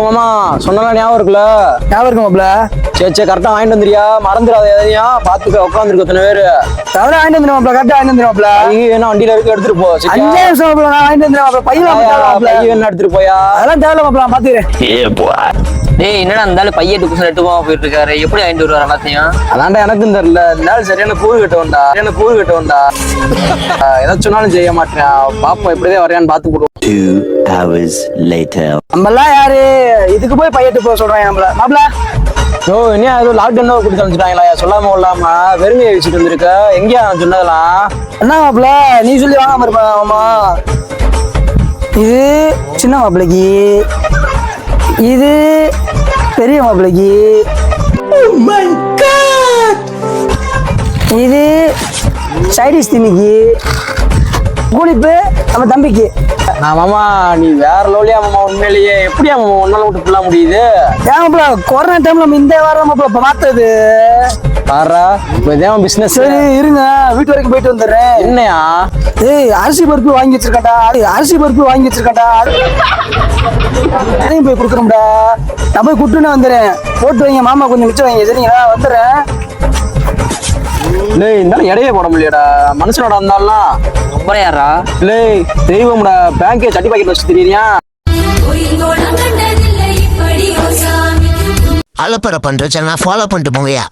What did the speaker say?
மாமா சொன்னா ஞாபகம் இருக்குல்ல? ஞாபகம் இருக்கு மாப்ள சரி சரி கரெக்டா வாங்கிட்டு வந்துறியா மறந்துடாத எதையும். பாத்துக்க உட்காந்துருக்க எத்தனை பேரு. அதெல்லாம் வாங்கிட்டு வந்துடும் மாப்ள கரெக்டா வாங்கிட்டு வந்துடும் மாப்ள பை வேணா வண்டியில இருக்கு எடுத்துட்டு போ? அஞ்சே நிமிஷம் மாப்ள நான் வாங்கிட்டு வந்துடும் மாப்ள பையன் ஆயா, மாப்ள பை வேணா எடுத்துட்டு போயா. அதெல்லாம் தேவையில்ல மாப்ள பாத்துக்கிறேன் டேய் என்னடா இருந்தாலும் பையன் டுக்குசன் எட்டு போகாம போயிட்டு இருக்காரு எப்படி வாங்கிட்டு வருவார் எல்லாத்தையும்? அதான்டா எனக்கும் தெரியல. இந்த நாள் சரியான கூறு கட்ட வந்தா சரியான கூறு கட்ட வந்தா எதை சொன்னாலும் செய்ய மாட்டேன். பாப்போம் எப்படிதான் வரையான்னு பாத்து போடுவோம் Two hours later. நம்ம எல்லாம் யாரு? இதுக்கு போய் பையட்டு போக சொல்றாங்க நம்மள மாப்ள ஓ என்ன ஏதோ லாக்டவுன் கொடுத்து வந்துட்டாங்களா சொல்லாம கொள்ளாம. வெறுமையை வச்சுட்டு வந்திருக்க. எங்கேயா நான் சொன்னதெல்லாம்? என்ன மாப்ள நீ சொல்லி வாங்காம இருப்பா ஆமா இது சின்ன மாப்பிளைக்கு இது பெரிய மாப்பிளைக்கு இது சைடிஷ் திணிக்கு கூலிப்பு நம்ம தம்பிக்கு. மாமா நீ வேற லோலியா மாமா உண்மையிலேயே. எப்படியா மாமா உன்னால விட்டு ஃபுல்லா முடியுது? ஏன் மாப்ள கொரோனா டைம்ல நம்ம இந்த வாரம் மாப்ள பார்த்தது. பாரா இப்போ இதான் பிசினஸ் சரி இருங்க. வீட்டு வரைக்கும் போயிட்டு வந்துடுறேன். என்னையா? ஏய் அரிசி பருப்பு வாங்கி வச்சிருக்கேன்டா. அரிசி பருப்பு வாங்கி வச்சிருக்கேன்டா. அதையும் போய் கொடுக்குறோம்டா நான் போய் குட்டுன்னு வந்துடுறேன். போட்டு வைங்க மாமா கொஞ்சம் மிச்சம் வைங்க சரிங்களா வந்துடுறேன். லே இருந்தாலும் இடையே போட முடியலடா. மனுஷனோட இருந்தாலும் ரொம்ப யாரா லே தெய்வம்டா பேங்கே சட்டி பாக்கெட் வச்சு தெரியுறியா? அலப்பறை பண்ற சேனல் ஃபாலோ பண்ணிட்டு போங்கயா